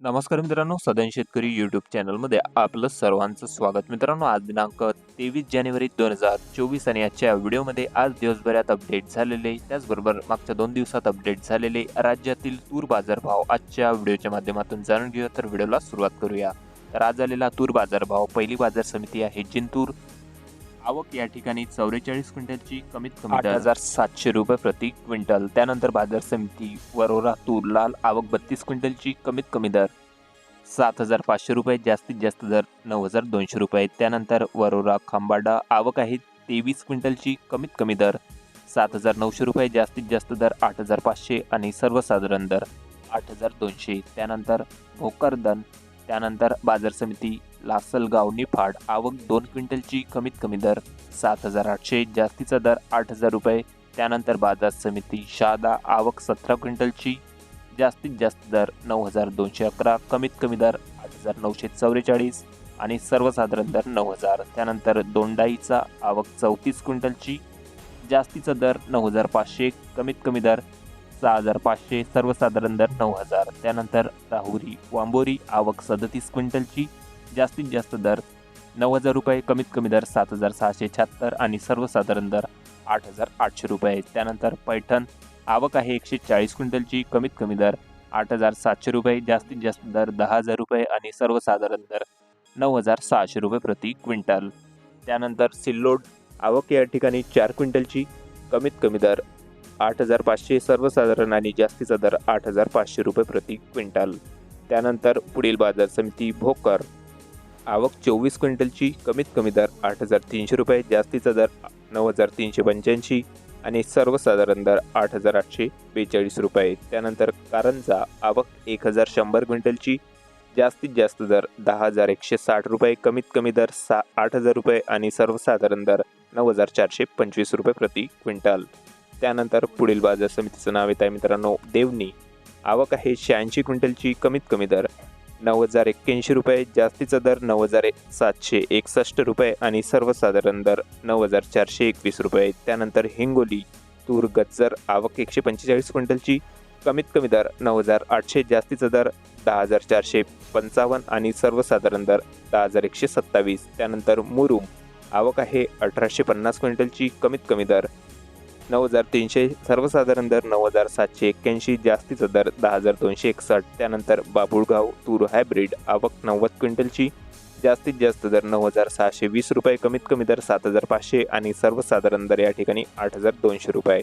नमस्कार मित्रांनो सदन शेतकरी यूट्यूब चॅनलमध्ये आपलं सर्वांचं स्वागत. मित्रांनो आज दिनांक तेवीस जानेवारी दोन हजार चोवीस आणि आजच्या व्हिडिओमध्ये आज दिवसभरात अपडेट झालेले त्याचबरोबर मागच्या दोन दिवसात अपडेट झालेले राज्यातील तूर बाजारभाव. आजच्या व्हिडिओच्या माध्यमातून जाणून घेऊया तर व्हिडिओला सुरुवात करूया. तर आज झालेला तूर बाजारभाव पहिली बाजार समिती आहे जिंतूर. आवक या ठिकाणी चौवेचाळीस क्विंटलची कमीत कमी आठ हजार सातशे रुपये प्रति क्विंटल. त्यानंतर बाजार समिती वरोरा तूर लाल आवक बत्तीस क्विंटलची कमीत कमी दर. सात हजार पाचशे रुपये जास्तीत जास्त दर नऊ हजार दोनशे रुपये. त्यानंतर वरोरा खांबाडा आवक आहे तेवीस क्विंटलची कमीत कमी दर. सात हजार नऊशे रुपये जास्तीत जास्त दर आठ हजार पाचशे आणि सर्वसाधारण दर आठ हजार दोनशे. त्यानंतर भोकरदन त्यानंतर बाजार समिती लासलगाव निफाड आवक दोन क्विंटलची कमीत कमी दर सात हजार आठशे जास्तीचा दर आठ हजार रुपये. त्यानंतर बाजार समिती शहादा आवक सतरा क्विंटलची जास्तीत जास्त दर नऊ हजार दोनशे अकरा कमीत कमी दर आठ हजार नऊशे चौवेचाळीस आणि सर्वसाधारण दर नऊ हजार. त्यानंतर दोंडाईचा आवक चौतीस क्विंटलची जास्तीचा दर नऊ हजार पाचशे कमीत कमी दर सहा हजार पाचशे सर्वसाधारण दर नऊ हजार. त्यानंतर राहुरी वांबोरी आवक सदतीस क्विंटलची जास्तीत जास्त दर नऊ हजार रुपये कमीत कमी दर सात हजार सहाशे शहात्तर आणि सर्वसाधारण दर आठ हजार आठशे रुपये त्यानंतर पैठण आवक आहे एकशे चाळीस क्विंटलची कमीत कमी दर आठ हजार सातशे रुपये जास्तीत जास्त दर दहा हजार रुपये आणि सर्वसाधारण दर नऊ हजार सहाशे रुपये प्रति क्विंटल. त्यानंतर सिल्लोड आवक या ठिकाणी चार क्विंटलची कमीत कमी दर आठ हजार पाचशे सर्वसाधारण आणि जास्तीचा दर आठ हजार पाचशे रुपये प्रति क्विंटल. त्यानंतर पुढील बाजार समिती भोकर आवक चोवीस क्विंटलची कमीत कमी दर आठ हजार तीनशे रुपये जास्तीचा दर नऊ हजार तीनशे पंच्याऐंशी आणि सर्वसाधारण दर आठ हजार आठशे बेचाळीस रुपये. त्यानंतर कारंजा आवक एक हजार शंभर क्विंटलची जास्तीत जास्त दर दहा हजार एकशे साठ रुपये कमीत कमी दर सा आठ हजार रुपये आणि सर्वसाधारण दर नऊ हजार चारशे पंचवीस रुपये प्रति क्विंटल. त्यानंतर पुढील बाजार समितीचं नाव येत आहे मित्रांनो देवनी आवक आहे शहाऐंशी क्विंटलची कमीत कमी दर नऊ हजार एक्क्याऐंशी रुपये जास्तीचा दर नऊ हजार सातशे एकसष्ट रुपये आणि सर्वसाधारण दर नऊ हजार चारशे एकवीस रुपये. त्यानंतर हिंगोली तूर गज्जर आवक एकशे पंचेचाळीस क्विंटलची कमीत कमी दर नऊ हजार आठशे जास्तीचा दर दहा हजार चारशे पंचावन्न आणि सर्वसाधारण दर दहा हजार एकशे सत्तावीस. त्यानंतर मुरुम आवक आहे अठराशे पन्नास क्विंटलची कमीत कमी दर नऊ हजार तीनशे सर्वसाधारण दर नऊ हजार सातशे एक्क्याऐंशी जास्तीचा दर दहा हजार दोनशे एकसष्ट. त्यानंतर बाबुळगाव तूर हायब्रिड आवक नव्वद क्विंटलची जास्तीत जास्त दर नऊ हजार सहाशे वीस रुपये कमीत कमी दर सात हजार पाचशे आणि सर्वसाधारण दर या ठिकाणी आठ हजार दोनशे रुपये.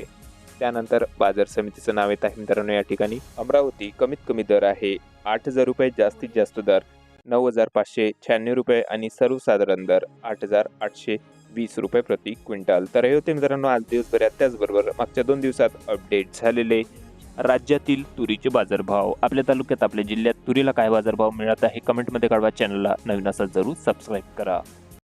त्यानंतर बाजार समितीचं नाव येत आहे मित्रांनो या ठिकाणी अमरावती. कमीत कमी दर आहे आठ हजार रुपये जास्तीत जास्त दर नऊ हजार पाचशे शहाण्णव रुपये आणि सर्वसाधारण दर आठ हजार आठशे वीस रुपये प्रति क्विंटल. तर हे होते मित्रांनो आज दिवसभरात त्याचबरोबर मागच्या दोन दिवसात अपडेट झालेले राज्यातील तुरीचे बाजारभाव. आपल्या तालुक्यात आपल्या जिल्ह्यात तुरीला काय बाजारभाव मिळत आहे? कमेंटमध्ये कळवा चॅनलला नवीन असाल जरूर सबस्क्राईब करा.